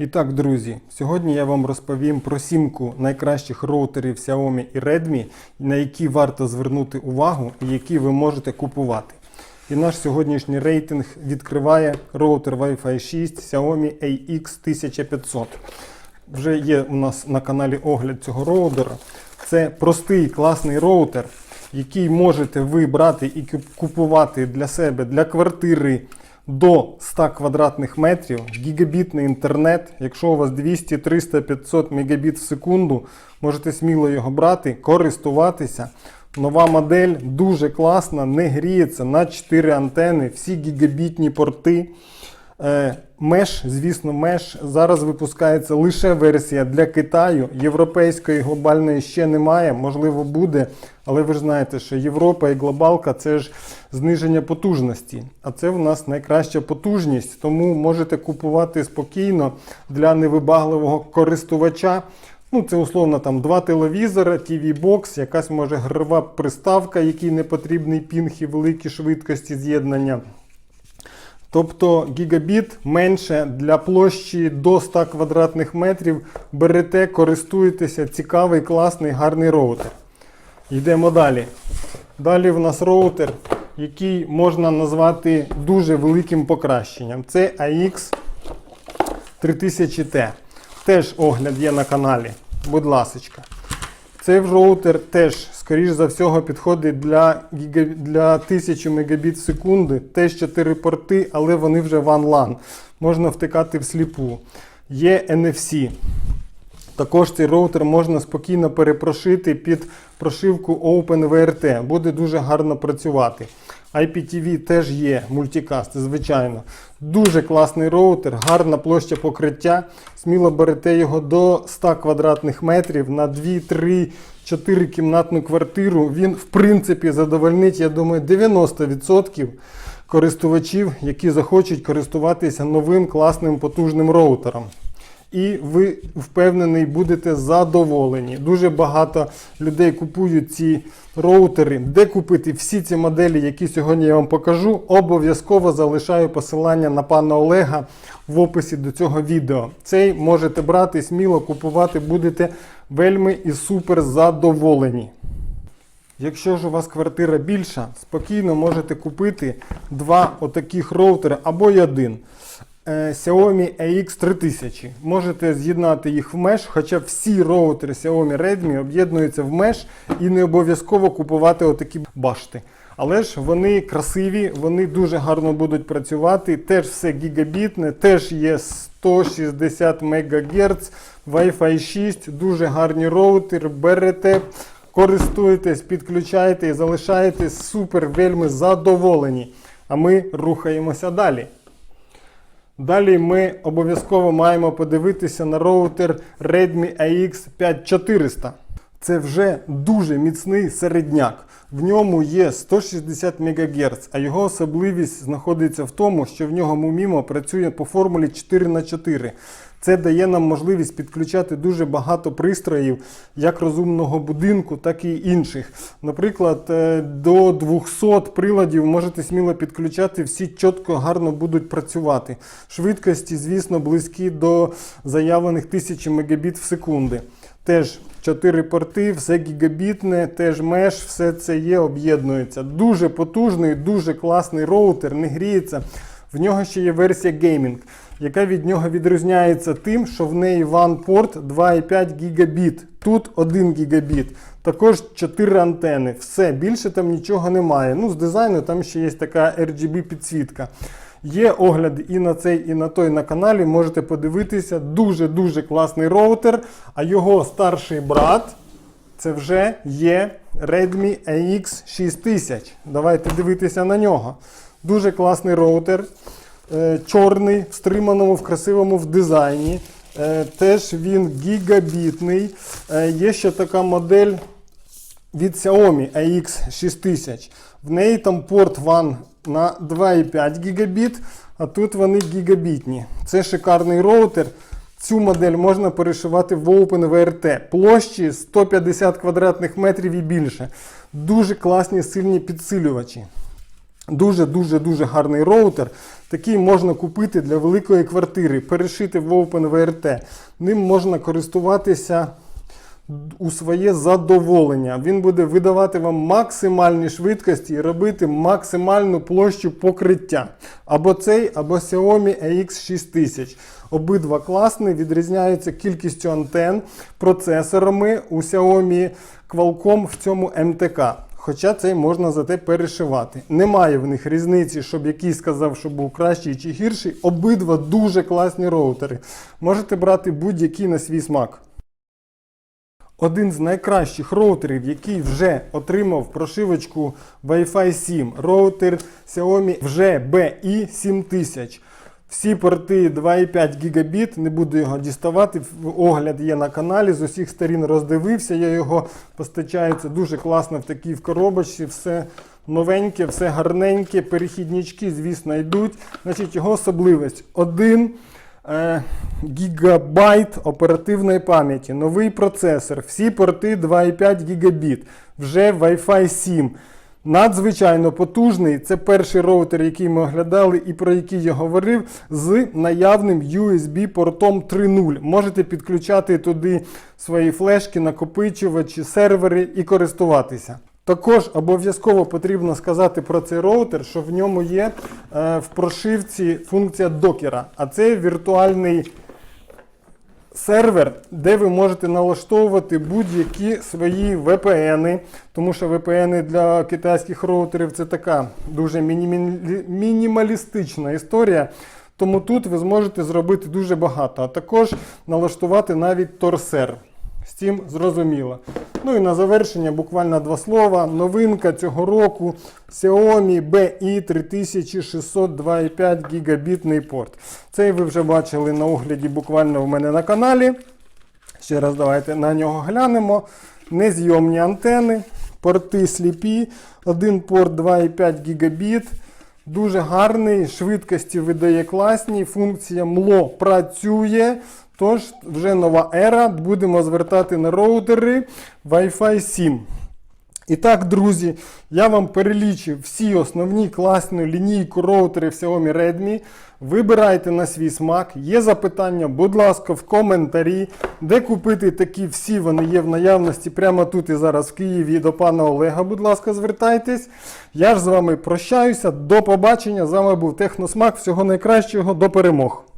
І так, друзі, сьогодні я вам розповім про сімку найкращих роутерів Xiaomi і Redmi, на які варто звернути увагу і які ви можете купувати. І наш сьогоднішній рейтинг відкриває роутер Wi-Fi 6 Xiaomi AX1500. Вже є у нас на каналі огляд цього роутера. Це простий класний роутер, який можете ви брати і купувати для себе, для квартири до 100 квадратних метрів, гігабітний інтернет. Якщо у вас 200, 300, 500 мегабіт в секунду, можете сміло його брати, користуватися. Нова модель дуже класна, не гріється на 4 антени, всі гігабітні порти. Е, Меш, звісно, меш. Зараз випускається лише версія для Китаю. Європейської глобальної ще немає, можливо, буде. Але ви ж знаєте, що Європа і глобалка це ж зниження потужності. А це в нас найкраща потужність, тому можете купувати спокійно для невибагливого користувача. Ну, це условно там два телевізори, TV бокс, якась може грива приставка, якій не потрібний пінг і великі швидкості з'єднання. Тобто гігабіт менше для площі до 100 квадратних метрів берете, користуєтеся, цікавий, класний, гарний роутер. Йдемо далі. Далі в нас роутер, який можна назвати дуже великим покращенням. Це AX 3000T. Теж огляд є на каналі. Будь ласочка. Цей роутер теж, скоріш за всього, підходить для, для 1000 Мбіт в секунди. Теж 4 порти, але вони вже One LAN. Можна втикати всліпу. Є NFC. Також цей роутер можна спокійно перепрошити під прошивку OpenVRT. Буде дуже гарно працювати. IPTV теж є мультикаст, звичайно. Дуже класний роутер, гарна площа покриття. Сміло берете його до 100 квадратних метрів на 2, 3, 4 кімнатну квартиру. Він, в принципі, задовольнить, я думаю, 90% користувачів, які захочуть користуватися новим класним потужним роутером і ви впевнений будете задоволені. Дуже багато людей купують ці роутери. Де купити всі ці моделі, які сьогодні я вам покажу, обов'язково залишаю посилання на пана Олега в описі до цього відео. Цей можете брати сміло, купувати будете вельми і супер задоволені. Якщо ж у вас квартира більша, спокійно можете купити два отаких роутери або й один. Е, Xiaomi AX3000. Можете з'єднати їх в меш, хоча всі роутери Xiaomi Redmi об'єднуються в меш і не обов'язково купувати отакі башти. Але ж вони красиві, вони дуже гарно будуть працювати. Теж все гігабітне, теж є 160 МГц, Wi-Fi 6, дуже гарні роутери. Берете, користуєтесь, підключаєте і залишаєтесь супер вельми задоволені. А ми рухаємося далі. Далі ми обов'язково маємо подивитися на роутер Redmi AX 5400. Це вже дуже міцний середняк. В ньому є 160 МГц, а його особливість знаходиться в тому, що в нього мімо працює по формулі 4х4. Це дає нам можливість підключати дуже багато пристроїв, як розумного будинку, так і інших. Наприклад, е, до 200 приладів можете сміло підключати, всі чітко гарно будуть працювати. Швидкості, звісно, близькі до заявлених 1000 Мбіт в секунди. Теж 4 порти, все гігабітне, теж меш, все це є, об'єднується. Дуже потужний, дуже класний роутер, не гріється. В нього ще є версія геймінг, яка від нього відрізняється тим, що в неї WAN порт 2,5 гігабіт. Тут 1 гігабіт. Також 4 антени. Все, більше там нічого немає. Ну, з дизайну там ще є така RGB підсвітка. Є огляд і на цей, і на той на каналі. Можете подивитися. Дуже-дуже класний роутер. А його старший брат це вже є Redmi AX 6000. Давайте дивитися на нього. Дуже класний роутер. Е, Чорний, в стриманому, в красивому в дизайні. Е, Теж він гігабітний. Е, Є ще така модель від Xiaomi AX6000. В неї там порт WAN на 2,5 гігабіт, а тут вони гігабітні. Це шикарний роутер. Цю модель можна перешивати в OpenVRT. Площі 150 квадратних метрів і більше. Дуже класні сильні підсилювачі. Дуже-дуже дуже гарний роутер. Такий можна купити для великої квартири, перешити в OpenVRT. Ним можна користуватися у своє задоволення. Він буде видавати вам максимальні швидкості і робити максимальну площу покриття. Або цей, або Xiaomi AX6000. Обидва класні, відрізняються кількістю антен, процесорами. У Xiaomi Qualcomm в цьому МТК. Хоча цей можна зате перешивати. Немає в них різниці, щоб якийсь сказав, що був кращий чи гірший. Обидва дуже класні роутери. Можете брати будь-який на свій смак. Один з найкращих роутерів, який вже отримав прошивочку Wi-Fi 7, роутер Xiaomi вже BI7000. Всі порти 2,5 гігабіт, не буду його діставати. Огляд є на каналі, з усіх сторін роздивився. Я його постачається дуже класно в такій в коробочці. Все новеньке, все гарненьке. Перехіднички, звісно, йдуть. Значить, його особливість. Один е, гігабайт оперативної пам'яті, новий процесор, всі порти 2,5 гігабіт, вже Wi-Fi 7. Надзвичайно потужний. Це перший роутер, який ми оглядали і про який я говорив, з наявним USB-портом 3.0. Можете підключати туди свої флешки, накопичувачі, сервери і користуватися. Також обов'язково потрібно сказати про цей роутер, що в ньому є е, в прошивці функція докера, а це віртуальний сервер, де ви можете налаштовувати будь-які свої VPN, тому що VPN для китайських роутерів це така дуже мінімалістична історія. Тому тут ви зможете зробити дуже багато, а також налаштувати навіть торсер. З цим зрозуміло. Ну і на завершення буквально два слова. Новинка цього року Xiaomi BI 3602,5 гігабітний порт. Цей ви вже бачили на огляді буквально в мене на каналі. Ще раз давайте на нього глянемо. Незйомні антени, порти сліпі, один порт 2,5 гігабіт. Дуже гарний, швидкості видає класні, функція МЛО працює. Тож вже нова ера. Будемо звертати на роутери Wi-Fi 7. І так, друзі, я вам перелічив всі основні класні лінійку роутерів Xiaomi Redmi. Вибирайте на свій смак. Є запитання, будь ласка, в коментарі, де купити такі всі, вони є в наявності прямо тут і зараз в Києві. До пана Олега, будь ласка, звертайтесь. Я ж з вами прощаюся. До побачення. З вами був Техносмак. Всього найкращого, до перемог.